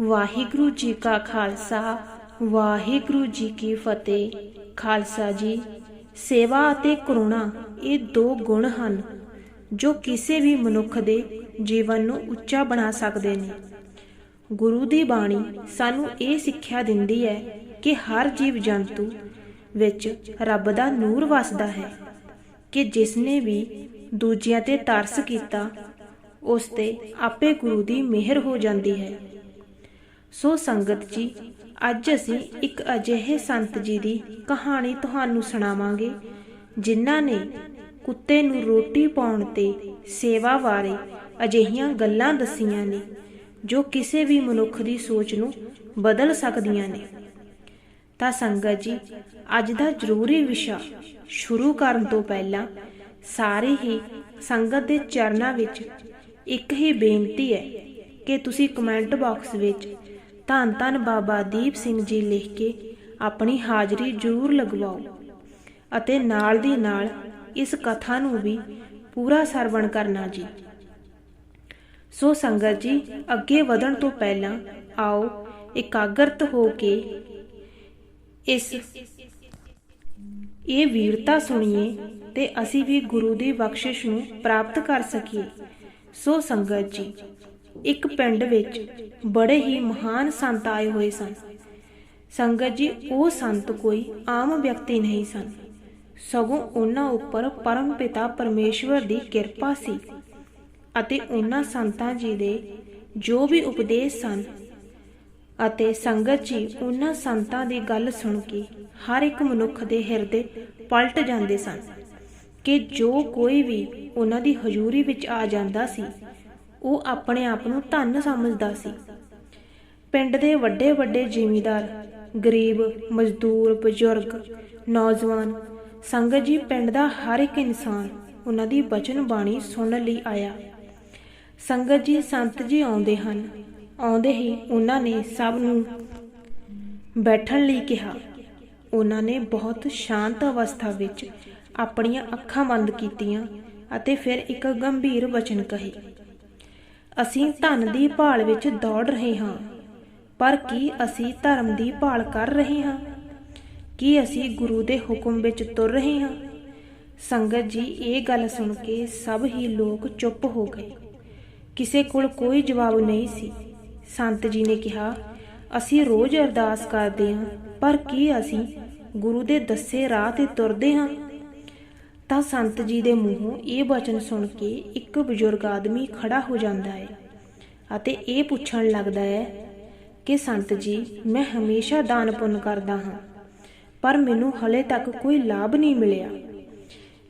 ਵਾਹਿਗੁਰੂ ਜੀ ਕਾ ਖਾਲਸਾ, ਵਾਹਿਗੁਰੂ ਜੀ ਕੀ ਫਤਿਹ। ਖਾਲਸਾ ਜੀ, ਸੇਵਾ ਅਤੇ ਕਰੁਣਾ ਇਹ ਦੋ ਗੁਣ ਹਨ, ਜੋ ਕਿਸੇ ਵੀ ਮਨੁੱਖ ਦੇ ਜੀਵਨ ਨੂੰ ਉੱਚਾ ਬਣਾ ਸਕਦੇ ਨੇ। ਗੁਰੂ ਦੀ ਬਾਣੀ ਸਾਨੂੰ ਇਹ ਸਿੱਖਿਆ ਦਿੰਦੀ ਹੈ ਕਿ ਹਰ ਜੀਵ ਜੰਤੂ ਵਿੱਚ ਰੱਬ ਦਾ ਨੂਰ ਵਸਦਾ ਹੈ ਕਿ ਜਿਸ ਨੇ ਵੀ ਦੂਜਿਆਂ ਤੇ ਤਰਸ ਕੀਤਾ, ਉਸ ਤੇ ਆਪੇ ਗੁਰੂ ਦੀ ਮਿਹਰ ਹੋ ਜਾਂਦੀ ਹੈ। ਸੋ ਸੰਗਤ ਜੀ, ਅੱਜ ਅਸੀਂ ਇੱਕ ਅਜਿਹੇ ਸੰਤ ਜੀ ਦੀ ਕਹਾਣੀ ਤੁਹਾਨੂੰ ਸੁਣਾਵਾਂਗੇ, ਜਿਨ੍ਹਾਂ ਨੇ ਕੁੱਤੇ ਨੂੰ ਰੋਟੀ ਪਾਉਣ ਤੇ ਸੇਵਾ ਬਾਰੇ ਅਜਿਹੀਆਂ ਗੱਲਾਂ ਦਸੀਆਂ ਨੇ, ਜੋ ਕਿਸੇ ਵੀ ਮਨੁੱਖ ਦੀ ਸੋਚ ਨੂੰ ਬਦਲ ਸਕਦੀਆਂ ਨੇ। ਤਾਂ ਸੰਗਤ ਜੀ, ਅੱਜ ਦਾ ਜ਼ਰੂਰੀ ਵਿਸ਼ਾ ਸ਼ੁਰੂ ਕਰਨ ਤੋਂ ਪਹਿਲਾਂ ਸਾਰੇ ਹੀ ਸੰਗਤ ਦੇ ਚਰਨਾਂ ਵਿੱਚ ਇੱਕ ਹੀ ਬੇਨਤੀ ਹੈ ਕਿ ਤੁਸੀਂ ਕਮੈਂਟ ਬਾਕਸ ਵਿੱਚ ਧੰਨ ਧੰਨ ਬਾਬਾ ਦੀਪ ਸਿੰਘ ਜੀ ਲਿਖ ਕੇ ਆਪਣੀ ਹਾਜ਼ਰੀ ਜ਼ਰੂਰ ਲਗਵਾਓ ਅਤੇ ਨਾਲ ਦੀ ਨਾਲ ਇਸ ਕਥਾ ਨੂੰ ਵੀ ਪੂਰਾ ਸਰਵਣ ਕਰਨਾ ਜੀ। ਸੋ ਸੰਗਤ ਜੀ, ਅੱਗੇ ਵਧਣ ਤੋਂ ਪਹਿਲਾਂ ਆਓ ਇਕਾਗਰਤ ਹੋ ਕੇ ਇਸ ਇਹ ਵੀਰਤਾ ਸੁਣੀਏ ਤੇ ਅਸੀਂ ਵੀ ਗੁਰੂ ਦੀ ਬਖਸ਼ਿਸ਼ ਨੂੰ ਪ੍ਰਾਪਤ ਕਰ ਸਕੀਏ। ਸੋ ਸੰਗਤ ਜੀ ਇੱਕ ਪਿੰਡ ਵਿੱਚ ਬੜੇ ਹੀ ਮਹਾਨ ਸੰਤ ਆਏ ਹੋਏ ਸਨ। ਸੰਗਤ ਜੀ, ਉਹ ਸੰਤ ਕੋਈ ਆਮ ਵਿਅਕਤੀ ਨਹੀਂ ਸਨ। ਸਗੋਂ ਉਹਨਾਂ ਉੱਪਰ ਪਰਮ ਪਿਤਾ ਪਰਮੇਸ਼ਵਰ ਦੀ ਕਿਰਪਾ ਸੀ ਅਤੇ ਉਹਨਾਂ ਸੰਤਾਂ ਜੀ ਦੇ ਜੋ ਵੀ ਉਪਦੇਸ਼ ਸਨ ਅਤੇ ਸੰਗਤ ਜੀ ਉਹਨਾਂ ਸੰਤਾਂ ਦੀ ਗੱਲ ਸੁਣ ਕੇ ਹਰ ਇੱਕ ਮਨੁੱਖ ਦੇ ਹਿਰਦੇ ਪਲਟ ਜਾਂਦੇ ਸਨ ਕਿ ਜੋ ਕੋਈ ਵੀ ਉਹਨਾਂ ਦੀ ਹਜ਼ੂਰੀ ਵਿੱਚ ਆ ਜਾਂਦਾ ਸੀ ਉਹ ਆਪਣੇ ਆਪ ਨੂੰ ਧੰਨ ਸਮਝਦਾ ਸੀ। ਪਿੰਡ ਦੇ ਵੱਡੇ ਵੱਡੇ ਜਿਮੀਦਾਰ, ਗਰੀਬ, ਮਜ਼ਦੂਰ, ਬਜ਼ੁਰਗ, ਨੌਜਵਾਨ, ਸੰਗਤ ਜੀ ਪਿੰਡ ਦਾ ਹਰ ਇੱਕ ਇਨਸਾਨ ਉਹਨਾਂ ਦੀ ਬਚਨ ਬਾਣੀ ਸੁਣਨ ਲਈ ਆਇਆ। ਸੰਗਤ ਜੀ ਸੰਤ ਜੀ ਆਉਂਦੇ ਹਨ। ਆਉਂਦੇ ਹੀ ਉਹਨਾਂ ਨੇ ਸਭ ਨੂੰ ਬੈਠਣ ਲਈ ਕਿਹਾ। ਉਹਨਾਂ ਨੇ ਬਹੁਤ ਸ਼ਾਂਤ ਅਵਸਥਾ ਵਿੱਚ ਆਪਣੀਆਂ ਅੱਖਾਂ ਬੰਦ ਕੀਤੀਆਂ ਅਤੇ ਫਿਰ ਇੱਕ ਗੰਭੀਰ ਵਚਨ ਕਹੇ। ਅਸੀਂ ਧਨ ਦੀ ਭਾਲ ਵਿੱਚ ਦੌੜ ਰਹੇ ਹਾਂ। ਪਰ ਕੀ ਅਸੀਂ ਧਰਮ ਦੀ ਭਾਲ ਕਰ ਰਹੇ ਹਾਂ? ਕੀ ਅਸੀਂ ਗੁਰੂ ਦੇ ਹੁਕਮ ਵਿੱਚ ਤੁਰ ਰਹੇ ਹਾਂ? ਸੰਗਤ ਜੀ ਇਹ ਗੱਲ ਸੁਣ ਕੇ ਸਭ ਹੀ ਲੋਕ ਚੁੱਪ ਹੋ ਗਏ। ਕਿਸੇ ਕੋਲ ਕੋਈ ਜਵਾਬ ਨਹੀਂ ਸੀ। ਸੰਤ ਜੀ ਨੇ ਕਿਹਾ ਅਸੀਂ ਰੋਜ਼ ਅਰਦਾਸ ਕਰਦੇ ਹਾਂ ਪਰ ਕੀ ਅਸੀਂ ਗੁਰੂ ਦੇ ਦੱਸੇ ਰਾਹ ਤੇ ਤੁਰਦੇ ਹਾਂ? ਤਾਂ ਸੰਤ ਜੀ ਦੇ ਮੂੰਹੋਂ ਇਹ ਬਚਨ ਸੁਣ ਕੇ ਇੱਕ ਬਜ਼ੁਰਗ ਆਦਮੀ ਖੜਾ ਹੋ ਜਾਂਦਾ ਹੈ ਅਤੇ ਇਹ ਪੁੱਛਣ ਲੱਗਦਾ ਹੈ ਕਿ ਸੰਤ ਜੀ, ਮੈਂ ਹਮੇਸ਼ਾ ਦਾਨ ਪੁੰਨ ਕਰਦਾ ਹਾਂ, ਪਰ ਮੈਨੂੰ ਹਲੇ ਤੱਕ ਕੋਈ ਲਾਭ ਨਹੀਂ ਮਿਲਿਆ।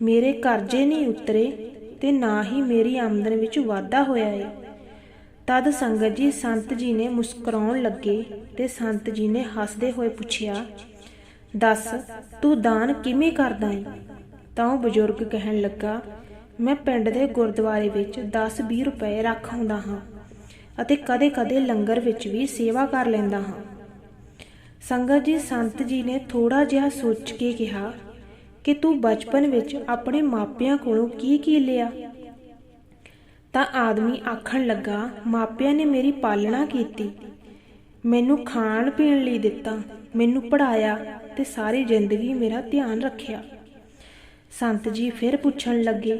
ਮੇਰੇ ਕਰਜ਼ੇ ਨਹੀਂ ਉਤਰੇ ਤੇ ਨਾ ਹੀ ਮੇਰੀ ਆਮਦਨ ਵਿੱਚ ਵਾਧਾ ਹੋਇਆ ਹੈ ਤਦ ਸੰਗਤ ਜੀ ਸੰਤ ਜੀ ਨੇ ਮੁਸਕਰਾਉਣ ਲੱਗੇ ਤੇ ਸੰਤ ਜੀ ਨੇ ਹੱਸਦੇ ਹੋਏ ਪੁੱਛਿਆ, ਦੱਸ, ਤੂੰ ਦਾਨ ਕਿਵੇਂ ਕਰਦਾ ਹੈ ਤਾਂ ਉਹ ਬਜ਼ੁਰਗ ਕਹਿਣ ਲੱਗਾ, ਮੈਂ ਪਿੰਡ ਦੇ ਗੁਰਦੁਆਰੇ ਵਿੱਚ 10-20 ਰੁਪਏ ਰੱਖ ਆਉਂਦਾ ਹਾਂ ਅਤੇ ਕਦੇ-ਕਦੇ ਲੰਗਰ ਵਿੱਚ ਵੀ ਸੇਵਾ ਕਰ ਲੈਂਦਾ ਹਾਂ। ਸੰਗਤ ਜੀ, ਸੰਤ ਜੀ ਨੇ ਥੋੜਾ ਜਿਹਾ ਸੋਚ ਕੇ ਕਿਹਾ, ਕਿ ਤੂੰ ਬਚਪਨ ਵਿੱਚ ਆਪਣੇ ਮਾਪਿਆਂ ਕੋਲੋਂ ਕੀ ਕੀ ਲਿਆ? ਤਾਂ ਆਦਮੀ ਆਖਣ ਲੱਗਾ, ਮਾਪਿਆਂ ਨੇ ਮੇਰੀ ਪਾਲਣਾ ਕੀਤੀ। ਮੈਨੂੰ ਖਾਣ ਪੀਣ ਲਈ ਦਿੱਤਾ, ਮੈਨੂੰ ਪੜਾਇਆ ਤੇ ਸਾਰੀ ਜ਼ਿੰਦਗੀ ਮੇਰਾ ਧਿਆਨ ਰੱਖਿਆ। ਸੰਤ ਜੀ ਫਿਰ ਪੁੱਛਣ ਲੱਗੇ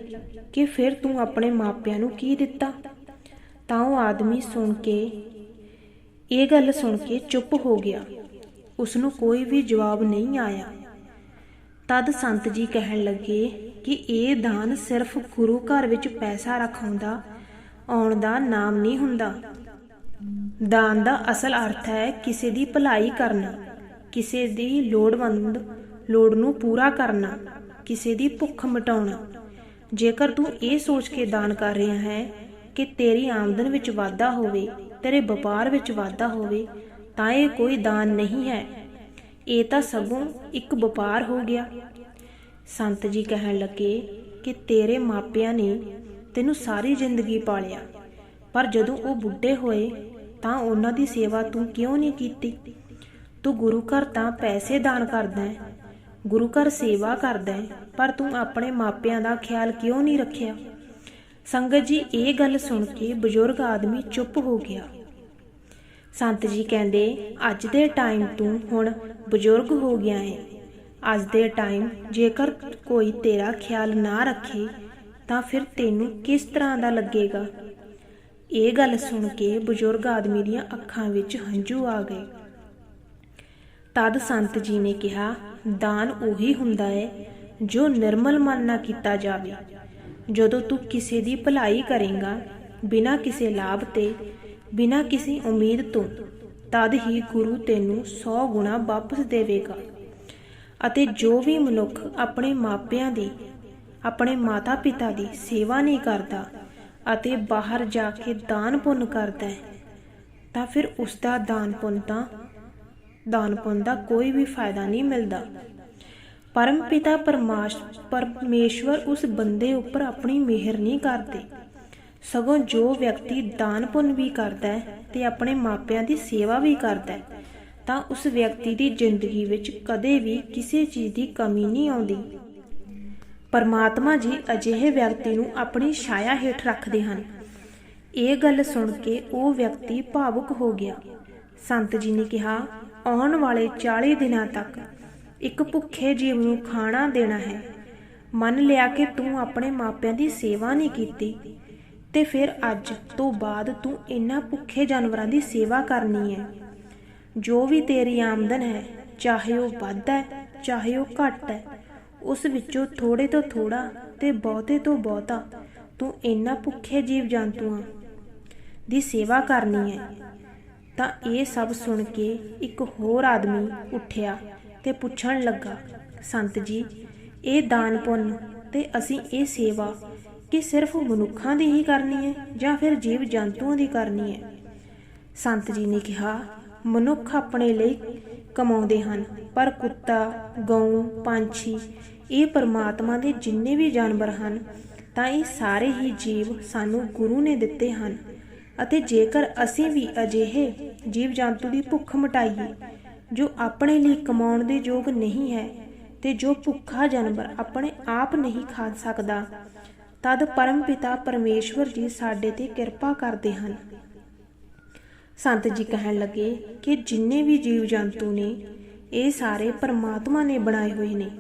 ਕਿ ਫਿਰ ਤੂੰ ਆਪਣੇ ਮਾਪਿਆਂ ਨੂੰ ਕੀ ਦਿੱਤਾ? ਤਾਂ ਉਹ ਆਦਮੀ ਸੁਣ ਕੇ, ਇਹ ਗੱਲ ਸੁਣ ਕੇ ਚੁੱਪ ਹੋ ਗਿਆ। ਉਸ ਨੂੰ ਕੋਈ ਵੀ ਜਵਾਬ ਨਹੀਂ ਆਇਆ। ਤਦ ਸੰਤ ਜੀ ਕਹਿਣ ਲੱਗੇ ਕਿ ਇਹ ਦਾਨ ਸਿਰਫ ਗੁਰੂ ਘਰ ਵਿੱਚ ਪੈਸਾ ਰਖਾਉਂਦਾ, ਆਉਣ ਦਾ ਨਾਮ ਨਹੀਂ ਹੁੰਦਾ। ਦਾਨ ਦਾ ਅਸਲ ਅਰਥ ਹੈ ਕਿਸੇ ਦੀ ਭਲਾਈ ਕਰਨਾ, ਕਿਸੇ ਦੀ ਲੋੜਵੰਦ, ਲੋੜ ਨੂੰ ਪੂਰਾ ਕਰਨਾ। ਕਿਸੇ ਦੀ ਭੁੱਖ ਮਿਟਾਉਣਾ। ਜੇਕਰ ਤੂੰ ਇਹ ਸੋਚ ਕੇ ਦਾਨ ਕਰ ਰਿਹਾ ਹੈ ਕਿ ਤੇਰੀ ਆਮਦਨ ਵਿੱਚ ਵਾਧਾ ਹੋਵੇ, ਤੇਰੇ ਵਪਾਰ ਵਿੱਚ ਵਾਧਾ ਹੋਵੇ, ਤਾਂ ਇਹ ਕੋਈ ਦਾਨ ਨਹੀਂ ਹੈ। ਇਹ ਤਾਂ ਸਗੋਂ ਇੱਕ ਵਪਾਰ ਹੋ ਗਿਆ। ਸੰਤ ਜੀ ਕਹਿਣ ਲੱਗੇ ਕਿ ਤੇਰੇ ਮਾਪਿਆਂ ਨੇ ਤੈਨੂੰ ਸਾਰੀ ਜ਼ਿੰਦਗੀ ਪਾਲਿਆ, ਪਰ ਜਦੋਂ ਉਹ ਬੁੱਢੇ ਹੋਏ, ਤਾਂ ਉਹਨਾਂ ਦੀ ਸੇਵਾ ਤੂੰ ਕਿਉਂ ਨਹੀਂ ਕੀਤੀ? ਤੂੰ ਗੁਰੂ ਘਰ ਤਾਂ ਪੈਸੇ ਦਾਨ ਕਰਦਾ ਹੈ ਗੁਰੂ ਘਰ ਸੇਵਾ ਕਰਦਾ ਹੈ, ਪਰ ਤੂੰ ਆਪਣੇ ਮਾਪਿਆਂ ਦਾ ਖਿਆਲ ਕਿਉਂ ਨਹੀਂ ਰੱਖਿਆ? ਸੰਗਤ ਜੀ, ਇਹ ਗੱਲ ਸੁਣ ਕੇ ਬਜ਼ੁਰਗ ਆਦਮੀ ਚੁੱਪ ਹੋ ਗਿਆ। ਸੰਤ ਜੀ ਕਹਿੰਦੇ, ਅੱਜ ਦੇ ਟਾਈਮ ਤੂੰ ਹੁਣ ਬਜ਼ੁਰਗ ਹੋ ਗਿਆ ਹੈ ਅੱਜ ਦੇ ਟਾਈਮ ਜੇਕਰ ਕੋਈ ਤੇਰਾ ਖਿਆਲ ਨਾ ਰੱਖੇ, ਤਾਂ ਫਿਰ ਤੈਨੂੰ ਕਿਸ ਤਰ੍ਹਾਂ ਦਾ ਲੱਗੇਗਾ? ਇਹ ਗੱਲ ਸੁਣ ਕੇ ਬਜ਼ੁਰਗ ਆਦਮੀ ਦੀਆਂ ਅੱਖਾਂ ਵਿੱਚ ਹੰਝੂ ਆ ਗਏ। ਤਦ ਸੰਤ ਜੀ ਨੇ ਕਿਹਾ, ਦਾਨ ਉਹੀ ਹੁੰਦਾ ਹੈ ਜੋ ਨਿਰਮਲ ਮਨ ਨਾਲ ਕੀਤਾ ਜਾਵੇ। ਜਦੋਂ ਤੂੰ ਕਿਸੇ ਦੀ ਭਲਾਈ ਕਰੇਗਾ, ਬਿਨਾਂ ਕਿਸੇ ਲਾਭ ਤੇ, ਬਿਨਾਂ ਕਿਸੇ ਉਮੀਦ ਤੋਂ, ਤਦ ਹੀ ਗੁਰੂ ਤੈਨੂੰ 100 ਗੁਣਾ ਵਾਪਸ ਦੇਵੇਗਾ। ਅਤੇ ਜੋ ਵੀ ਮਨੁੱਖ ਆਪਣੇ ਮਾਪਿਆਂ ਦੀ, ਆਪਣੇ ਮਾਤਾ-ਪਿਤਾ ਦੀ ਸੇਵਾ ਨਹੀਂ ਕਰਦਾ ਅਤੇ ਬਾਹਰ ਜਾ ਕੇ ਦਾਨ ਪੁੰਨ ਕਰਦਾ ਹੈ, ਤਾਂ ਫਿਰ ਉਸ ਦਾ ਦਾਨ ਪੁੰਨ ਤਾਂ ਦਾਨ ਪੁੰਨ ਦਾ ਕੋਈ ਵੀ ਫਾਇਦਾ ਨਹੀਂ ਮਿਲਦਾ। ਪਰਮ ਪਿਤਾ ਪਰਮਾਸ਼ ਪਰਮੇਸ਼ਵਰ ਉਸ ਬੰਦੇ ਉੱਪਰ ਆਪਣੀ ਮਿਹਰ ਨਹੀਂ ਕਰਦੇ। ਸਗੋਂ ਜੋ ਵਿਅਕਤੀ ਦਾਨ ਪੁੰਨ ਵੀ ਕਰਦਾ ਹੈ ਤੇ ਆਪਣੇ ਮਾਪਿਆਂ ਦੀ ਸੇਵਾ ਵੀ ਕਰਦਾ ਹੈ, ਤਾਂ ਉਸ ਵਿਅਕਤੀ ਦੀ ਜ਼ਿੰਦਗੀ ਵਿੱਚ ਕਦੇ ਵੀ ਕਿਸੇ ਚੀਜ਼ ਦੀ ਕਮੀ ਨਹੀਂ ਆਉਂਦੀ। ਪਰਮਾਤਮਾ ਜੀ ਅਜਿਹੇ ਵਿਅਕਤੀ ਨੂੰ ਆਪਣੀ ਛਾਇਆ ਹੇਠ ਰੱਖਦੇ ਹਨ। ਇਹ ਗੱਲ ਸੁਣ ਕੇ ਉਹ ਵਿਅਕਤੀ ਭਾਵੁਕ ਹੋ ਗਿਆ। ਸੰਤ ਜੀ ਨੇ ਕਿਹਾ ਆਉਣ ਵਾਲੇ 40 ਦਿਨਾਂ ਤੱਕ ਇੱਕ ਭੁੱਖੇ ਜੀਵ ਨੂੰ ਖਾਣਾ ਦੇਣਾ ਹੈ। ਮੰਨ ਲਿਆ ਕਿ ਤੂੰ ਆਪਣੇ ਮਾਪਿਆਂ ਦੀ ਸੇਵਾ ਨਹੀਂ ਕੀਤੀ ਤੇ ਫਿਰ ਅੱਜ ਤੋਂ ਬਾਅਦ ਤੂੰ ਇਨ੍ਹਾਂ ਭੁੱਖੇ ਜਾਨਵਰਾਂ ਦੀ ਸੇਵਾ ਕਰਨੀ ਹੈ। ਜੋ ਵੀ ਤੇਰੀ ਆਮਦਨ ਹੈ, ਚਾਹੇ ਉਹ ਵੱਧ ਹੈ, ਚਾਹੇ ਉਹ ਘੱਟ ਹੈ, ਉਸ ਵਿੱਚੋਂ ਥੋੜੇ ਤੋਂ ਥੋੜਾ ਤੇ ਬਹੁਤੇ ਤੋਂ ਬਹੁਤਾ ਤੂੰ ਇਨ੍ਹਾਂ ਭੁੱਖੇ ਜੀਵ ਜੰਤੂਆਂ ਦੀ ਸੇਵਾ ਕਰਨੀ ਹੈ। ਤਾਂ ਇਹ ਸਭ ਸੁਣ ਕੇ ਇੱਕ ਹੋਰ ਆਦਮੀ ਉੱਠਿਆ ਤੇ ਪੁੱਛਣ ਲੱਗਾ, ਸੰਤ ਜੀ, ਇਹ ਦਾਨ ਪੁੰਨ ਤੇ ਅਸੀਂ ਇਹ ਸੇਵਾ ਕਿ ਸਿਰਫ ਮਨੁੱਖਾਂ ਦੀ ਹੀ ਕਰਨੀ ਹੈ ਜਾਂ ਫਿਰ ਜੀਵ ਜੰਤੂਆਂ ਦੀ ਕਰਨੀ ਹੈ? ਸੰਤ ਜੀ ਨੇ ਕਿਹਾ, ਮਨੁੱਖ ਆਪਣੇ ਲਈ ਕਮਾਉਂਦੇ ਹਨ, ਪਰ ਕੁੱਤਾ, ਗਊ, ਪੰਛੀ, ਇਹ ਪਰਮਾਤਮਾ ਦੇ ਜਿੰਨੇ ਵੀ ਜਾਨਵਰ ਹਨ, ਤਾਂ ਇਹ ਸਾਰੇ ਹੀ ਜੀਵ ਸਾਨੂੰ ਗੁਰੂ ਨੇ ਦਿੱਤੇ ਹਨ। ਅਤੇ ਜੇਕਰ ਅਸੀਂ ਵੀ ਅਜਿਹੇ ਜੀਵ ਜੰਤੂ ਦੀ ਭੁੱਖ ਮਟਾਈਏ, ਜੋ ਆਪਣੇ ਲਈ ਕਮਾਉਣ ਦੇ ਯੋਗ ਨਹੀਂ ਹੈ ਤੇ ਜੋ ਭੁੱਖਾ ਜਾਨਵਰ ਆਪਣੇ ਆਪ ਨਹੀਂ ਖਾ ਸਕਦਾ, ਤਦ ਪਰਮ ਪਿਤਾ ਪਰਮੇਸ਼ਵਰ ਜੀ ਸਾਡੇ ਤੇ ਕਿਰਪਾ ਕਰਦੇ ਹਨ। ਸੰਤ ਜੀ ਕਹਿਣ ਲੱਗੇ ਕਿ ਜਿੰਨੇ ਵੀ ਜੀਵ ਜੰਤੂ ਨੇ, ਇਹ ਸਾਰੇ ਪਰਮਾਤਮਾ ਨੇ ਬਣਾਏ ਹੋਏ ਨੇ,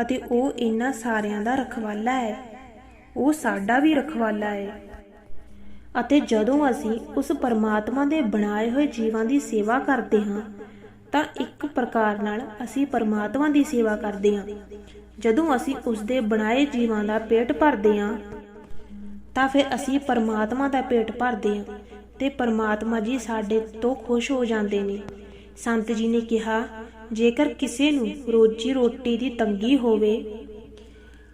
ਅਤੇ ਉਹ ਇਹਨਾਂ ਸਾਰਿਆਂ ਦਾ ਰਖਵਾਲਾ ਹੈ। ਉਹ ਸਾਡਾ ਵੀ ਰਖਵਾਲਾ ਹੈ। ਅਤੇ ਜਦੋਂ ਅਸੀਂ ਉਸ ਪਰਮਾਤਮਾ ਦੇ ਬਣਾਏ ਹੋਏ ਜੀਵਾਂ ਦੀ ਸੇਵਾ ਕਰਦੇ ਹਾਂ, ਤਾਂ ਇੱਕ ਪ੍ਰਕਾਰ ਨਾਲ ਅਸੀਂ ਪਰਮਾਤਮਾ ਦੀ ਸੇਵਾ ਕਰਦੇ ਹਾਂ। ਜਦੋਂ ਅਸੀਂ ਉਸ ਦੇ ਬਣਾਏ ਜੀਵਾਂ ਦਾ ਪੇਟ ਭਰਦੇ ਹਾਂ, ਤਾਂ ਫਿਰ ਅਸੀਂ ਪਰਮਾਤਮਾ ਦਾ ਪੇਟ ਭਰਦੇ ਹਾਂ ਤੇ ਪਰਮਾਤਮਾ ਜੀ ਸਾਡੇ ਤੋਂ ਖੁਸ਼ ਹੋ ਜਾਂਦੇ ਨੇ। ਸੰਤ ਜੀ ਨੇ ਕਿਹਾ, ਜੇਕਰ ਕਿਸੇ ਨੂੰ ਰੋਜੀ ਰੋਟੀ ਦੀ ਤੰਗੀ ਹੋਵੇ,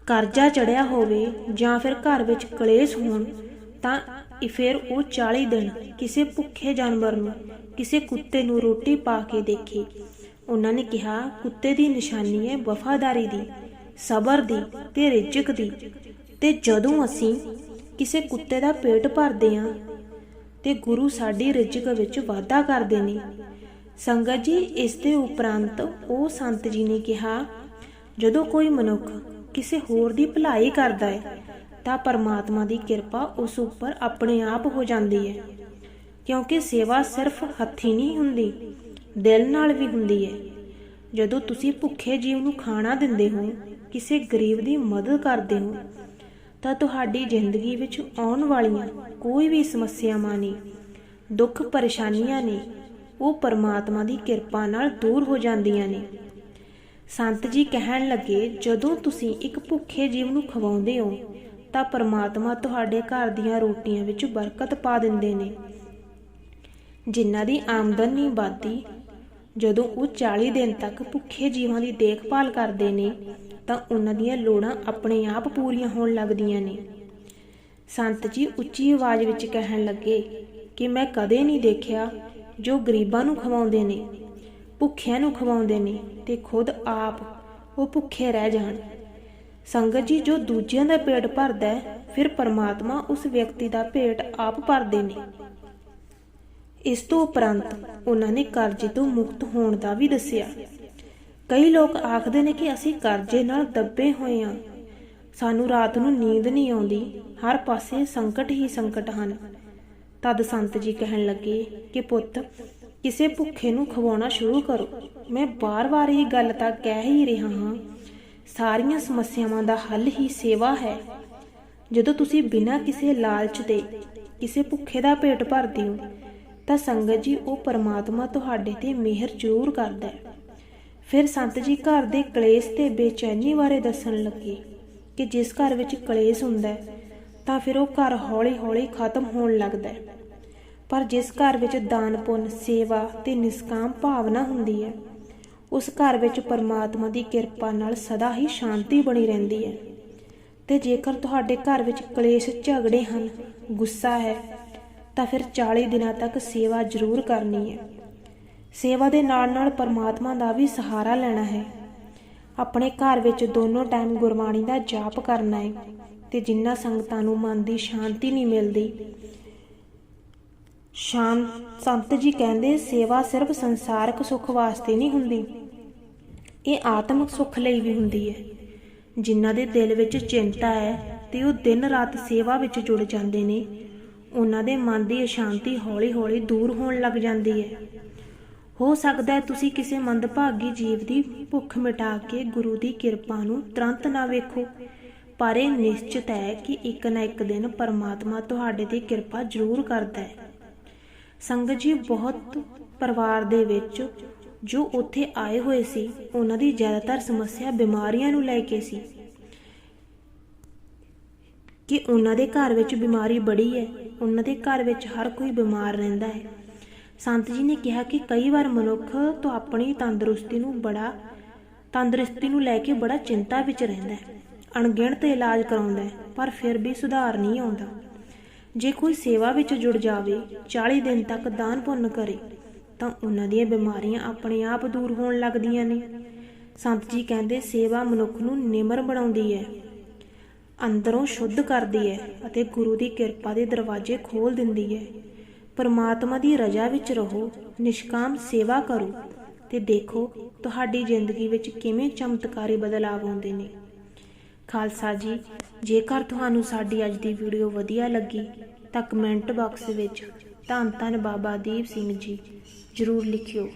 ਕਰਜ਼ਾ ਚੜਿਆ ਹੋਵੇ ਜਾਂ ਫਿਰ ਘਰ ਵਿੱਚ ਕਲੇਸ਼ ਹੋਣ, ਤਾਂ ਫਿਰ ਉਹ 40 ਦਿਨ ਕਿਸੇ ਭੁੱਖੇ ਜਾਨਵਰ ਨੂੰ, ਕਿਸੇ ਕੁੱਤੇ ਨੂੰ ਰੋਟੀ ਪਾ ਕੇ ਦੇਖੇ। ਉਹਨਾਂ ਨੇ ਕਿਹਾ, ਕੁੱਤੇ ਦੀ ਨਿਸ਼ਾਨੀ ਹੈ ਵਫਾਦਾਰੀ ਦੀ, ਸਬਰ ਦੀ ਤੇ ਰਿਜ਼ਕ ਦੀ। ਤੇ ਜਦੋਂ ਅਸੀਂ ਕਿਸੇ ਕੁੱਤੇ ਦਾ ਪੇਟ ਭਰਦੇ ਹਾਂ ਤੇ ਗੁਰੂ ਸਾਡੀ ਰਿਜ਼ਕ ਵਿੱਚ ਵਾਧਾ ਕਰਦੇ ਨੇ, ਸੰਗਤ ਜੀ, ਇਸ ਦੇ ਉਪਰੰਤ ਉਹ ਸੰਤ ਜੀ ਨੇ ਕਿਹਾ, ਜਦੋਂ ਕੋਈ ਮਨੁੱਖ ਕਿਸੇ ਹੋਰ ਦੀ ਭਲਾਈ ਕਰਦਾ ਹੈ ਤਾਂ ਪਰਮਾਤਮਾ ਦੀ ਕਿਰਪਾ ਉਸ ਉੱਪਰ ਆਪਣੇ ਆਪ ਹੋ ਜਾਂਦੀ ਹੈ। ਕਿਉਂਕਿ ਸੇਵਾ ਸਿਰਫ ਹੱਥੀ ਨਹੀਂ ਹੁੰਦੀ, ਦਿਲ ਨਾਲ ਵੀ ਹੁੰਦੀ ਹੈ। ਜਦੋਂ ਤੁਸੀਂ ਭੁੱਖੇ ਜੀਵ ਨੂੰ ਖਾਣਾ ਦਿੰਦੇ ਹੋ, ਕਿਸੇ ਗਰੀਬ ਦੀ ਮਦਦ ਕਰਦੇ ਹੋ, ਤਾਂ ਤੁਹਾਡੀ ਜ਼ਿੰਦਗੀ ਵਿੱਚ ਆਉਣ ਵਾਲੀਆਂ ਕੋਈ ਵੀ ਸਮੱਸਿਆਵਾਂ ਨੇ ਦੁੱਖ ਪਰੇਸ਼ਾਨੀਆਂ ਨੇ ਉਹ ਪਰਮਾਤਮਾ ਦੀ ਕਿਰਪਾ ਨਾਲ ਦੂਰ ਹੋ ਜਾਂਦੀਆਂ ਨੇ। ਸੰਤ ਜੀ ਕਹਿਣ ਲੱਗੇ, ਜਦੋਂ ਤੁਸੀਂ ਇੱਕ ਭੁੱਖੇ ਜੀਵ ਨੂੰ ਖਵਾਉਂਦੇ ਹੋ ਤਾਂ ਪਰਮਾਤਮਾ ਤੁਹਾਡੇ ਘਰ ਦੀਆਂ ਰੋਟੀਆਂ ਵਿੱਚ ਬਰਕਤ ਪਾ ਦਿੰਦੇ ਨੇ। ਜਿਨ੍ਹਾਂ ਦੀ ਆਮਦਨ ਨਹੀਂ ਵੱਧਦੀ, ਜਦੋਂ ਉਹ 40 ਦਿਨ ਤੱਕ ਭੁੱਖੇ ਜੀਵਾਂ ਦੀ ਦੇਖਭਾਲ ਕਰਦੇ ਨੇ, ਤਾਂ ਉਹਨਾਂ ਦੀਆਂ ਲੋੜਾਂ ਆਪਣੇ ਆਪ ਪੂਰੀਆਂ ਹੋਣ ਲੱਗਦੀਆਂ ਨੇ। ਸੰਤ ਜੀ ਉੱਚੀ ਆਵਾਜ਼ ਵਿੱਚ ਕਹਿਣ ਲੱਗੇ ਕਿ ਮੈਂ ਕਦੇ ਨਹੀਂ ਦੇਖਿਆ ਜੋ ਗਰੀਬਾਂ ਨੂੰ ਖਵਾਉਂਦੇ ਨੇ, ਭੁੱਖਿਆਂ ਨੂੰ ਖਵਾਉਂਦੇ ਨੇ ਤੇ ਖੁਦ ਆਪ ਉਹ ਭੁੱਖੇ ਰਹਿ ਜਾਣ। ਸੰਗਤ ਜੀ, ਜੋ ਦੂਜਿਆਂ ਦਾ ਪੇਟ ਭਰਦਾ ਹੈ, ਫਿਰ ਪਰਮਾਤਮਾ ਉਸ ਵਿਅਕਤੀ ਦਾ ਪੇਟ ਆਪ ਭਰਦੇ ਨੇ ਇਸ ਤੋਂ ਉਪਰੰਤ ਉਹਨਾਂ ਨੇ ਕਰਜ਼ੇ ਤੋਂ ਮੁਕਤ ਹੋਣ ਦਾ ਵੀ ਦੱਸਿਆ। ਕਈ ਲੋਕ ਆਖਦੇ ਨੇ ਕਿ ਅਸੀਂ ਕਰਜ਼ੇ ਨਾਲ ਦੱਬੇ ਹੋਏ ਹਾਂ। ਸਾਨੂੰ ਰਾਤ ਨੂੰ ਨੀਂਦ ਨਹੀਂ ਆਉਂਦੀ, ਹਰ ਪਾਸੇ ਸੰਕਟ ਹੀ ਸੰਕਟ ਹਨ। ਤਦ ਸੰਤ ਜੀ ਕਹਿਣ ਲੱਗੇ ਕਿ ਪੁੱਤ, ਕਿਸੇ ਭੁੱਖੇ ਨੂੰ ਖਵਾਉਣਾ ਸ਼ੁਰੂ ਕਰੋ। ਮੈਂ ਬਾਰ-ਬਾਰ ਇਹ ਗੱਲ ਤਾਂ ਕਹਿ ਹੀ ਰਿਹਾ ਹਾਂ ਸਾਰੀਆਂ ਸਮੱਸਿਆਵਾਂ ਦਾ ਹੱਲ ਹੀ ਸੇਵਾ ਹੈ। ਜਦੋਂ ਤੁਸੀਂ ਬਿਨਾਂ ਕਿਸੇ ਲਾਲਚ ਦੇ ਕਿਸੇ ਭੁੱਖੇ ਦਾ ਪੇਟ ਭਰਦੇ ਹੋ, ਤਾਂ ਸੰਗਤ ਜੀ ਉਹ ਪਰਮਾਤਮਾ ਤੁਹਾਡੇ ਤੇ ਮਿਹਰ ਜ਼ਰੂਰ ਕਰਦਾ ਹੈ। ਫਿਰ ਸੰਤ ਜੀ ਘਰ ਦੇ ਕਲੇਸ਼ ਤੇ ਬੇਚੈਨੀ ਬਾਰੇ ਦੱਸਣ ਲੱਗੇ ਕਿ ਜਿਸ ਘਰ ਵਿੱਚ ਕਲੇਸ਼ ਹੁੰਦਾ ਹੈ, ਤਾਂ ਫਿਰ ਉਹ ਘਰ ਹੌਲੀ-ਹੌਲੀ ਖਤਮ ਹੋਣ ਲੱਗਦਾ ਹੈ। ਪਰ ਜਿਸ ਘਰ ਵਿੱਚ ਦਾਨ ਪੁੰਨ ਸੇਵਾ ਤੇ ਨਿਸਕਾਮ ਭਾਵਨਾ ਹੁੰਦੀ ਹੈ ਉਸ ਘਰ ਵਿੱਚ ਪਰਮਾਤਮਾ ਦੀ ਕਿਰਪਾ ਨਾਲ ਸਦਾ ਹੀ ਸ਼ਾਂਤੀ ਬਣੀ ਰਹਿੰਦੀ ਹੈ। ਤੇ ਜੇਕਰ ਤੁਹਾਡੇ ਘਰ ਵਿੱਚ ਕਲੇਸ਼, ਝਗੜੇ ਹਨ, ਗੁੱਸਾ ਹੈ, ਤਾਂ ਫਿਰ 40 ਦਿਨਾਂ ਤੱਕ ਸੇਵਾ ਜ਼ਰੂਰ ਕਰਨੀ ਹੈ। ਸੇਵਾ ਦੇ ਨਾਲ-ਨਾਲ ਪਰਮਾਤਮਾ ਦਾ ਵੀ ਸਹਾਰਾ ਲੈਣਾ ਹੈ। ਆਪਣੇ ਘਰ ਵਿੱਚ ਦੋਨੋਂ ਟਾਈਮ ਗੁਰਬਾਣੀ ਦਾ ਜਾਪ ਕਰਨਾ ਹੈ ਤੇ ਜਿੰਨਾ ਸੰਗਤਾਂ ਨੂੰ ਮਨ ਦੀ ਸ਼ਾਂਤੀ ਨਹੀਂ ਮਿਲਦੀ ਸ਼ਾਂਤ ਸੰਤ ਜੀ ਕਹਿੰਦੇ, ਸੇਵਾ ਸਿਰਫ ਸੰਸਾਰਕ ਸੁੱਖ ਵਾਸਤੇ ਨਹੀਂ ਹੁੰਦੀ। ਇਹ ਆਤਮਿਕ ਸੁੱਖ ਲਈ ਵੀ ਹੁੰਦੀ ਹੈ। ਜਿਨ੍ਹਾਂ ਦੇ ਦਿਲ ਵਿੱਚ ਚਿੰਤਾ ਹੈ ਤੇ ਉਹ ਦਿਨ ਰਾਤ ਸੇਵਾ ਵਿੱਚ ਜੁੜ ਜਾਂਦੇ ਨੇ, ਉਹਨਾਂ ਦੇ ਮਨ ਦੀ ਅਸ਼ਾਂਤੀ ਹੌਲੀ-ਹੌਲੀ ਦੂਰ ਹੋਣ ਲੱਗ ਜਾਂਦੀ ਹੈ। ਹੋ ਸਕਦਾ ਹੈ ਤੁਸੀਂ ਕਿਸੇ ਮੰਦਭਾਗੀ ਜੀਵ ਦੀ ਭੁੱਖ ਮਿਟਾ ਕੇ ਗੁਰੂ ਦੀ ਕਿਰਪਾ ਨੂੰ ਤੁਰੰਤ ਨਾ ਵੇਖੋ, ਪਰ ਇਹ ਨਿਸ਼ਚਿਤ ਹੈ ਕਿ ਇੱਕ ਨਾ ਇੱਕ ਦਿਨ ਪਰਮਾਤਮਾ ਤੁਹਾਡੇ ਤੇ ਕਿਰਪਾ ਜ਼ਰੂਰ ਕਰਦਾ ਹੈ। ਸੰਗਤ ਜੀ ਬਹੁਤ ਪਰਿਵਾਰ ਦੇ ਵਿੱਚ ਜੋ ਉੱਥੇ ਆਏ ਹੋਏ ਸੀ, ਉਹਨਾਂ ਦੀ ਜ਼ਿਆਦਾਤਰ ਸਮੱਸਿਆ ਬਿਮਾਰੀਆਂ ਨੂੰ ਲੈ ਕੇ ਸੀ। ਕਿ ਉਹਨਾਂ ਦੇ ਘਰ ਵਿੱਚ ਬਿਮਾਰੀ ਬੜੀ ਹੈ, ਉਹਨਾਂ ਦੇ ਘਰ ਵਿੱਚ ਹਰ ਕੋਈ ਬਿਮਾਰ ਰਹਿੰਦਾ ਹੈ। ਸੰਤ ਜੀ ਨੇ ਕਿਹਾ ਕਿ ਕਈ ਵਾਰ ਮਨੁੱਖ ਤੋਂ ਆਪਣੀ ਤੰਦਰੁਸਤੀ ਨੂੰ ਬੜਾ, ਤੰਦਰੁਸਤੀ ਨੂੰ ਲੈ ਕੇ ਬੜਾ ਚਿੰਤਾ ਵਿੱਚ ਰਹਿੰਦਾ ਹੈ। ਅਣਗਿਣਤ ਇਲਾਜ ਕਰਾਉਂਦਾ ਹੈ, ਪਰ ਫਿਰ ਵੀ ਸੁਧਾਰ ਨਹੀਂ ਆਉਂਦਾ। ਜੇ ਕੋਈ ਸੇਵਾ ਵਿੱਚ ਜੁੜ ਜਾਵੇ 40 ਦਿਨ ਤੱਕ ਦਾਨ ਪੁੰਨ ਕਰੇ, ਤਾਂ ਉਹਨਾਂ ਦੀਆਂ ਬਿਮਾਰੀਆਂ ਆਪਣੇ ਆਪ ਦੂਰ ਹੋਣ ਲੱਗਦੀਆਂ ਨੇ। ਸੰਤ ਜੀ ਕਹਿੰਦੇ, ਸੇਵਾ ਮਨੁੱਖ ਨੂੰ ਨਿਮਰ ਬਣਾਉਂਦੀ ਹੈ, ਅੰਦਰੋਂ ਸ਼ੁੱਧ ਕਰਦੀ ਹੈ ਅਤੇ ਗੁਰੂ ਦੀ ਕਿਰਪਾ ਦੇ ਦਰਵਾਜ਼ੇ ਖੋਲ ਦਿੰਦੀ ਹੈ। ਪਰਮਾਤਮਾ ਦੀ ਰਜ਼ਾ ਵਿੱਚ ਰਹੋ, ਨਿਸ਼ਕਾਮ ਸੇਵਾ ਕਰੋ ਤੇ ਦੇਖੋ ਤੁਹਾਡੀ ਜ਼ਿੰਦਗੀ ਵਿੱਚ ਕਿਵੇਂ ਚਮਤਕਾਰੀ ਬਦਲਾਅ ਆਉਂਦੇ ਨੇ। ਖਾਲਸਾ ਜੀ, ਜੇਕਰ ਤੁਹਾਨੂੰ ਸਾਡੀ ਅੱਜ ਦੀ ਵੀਡੀਓ ਵਧੀਆ ਲੱਗੀ, ਤਾਂ ਕਮੈਂਟ ਬਾਕਸ ਵਿੱਚ ਧੰਨ ਧੰਨ ਬਾਬਾ ਦੀਪ ਸਿੰਘ ਜੀ ਜ਼ਰੂਰ ਲਿਖਿਓ।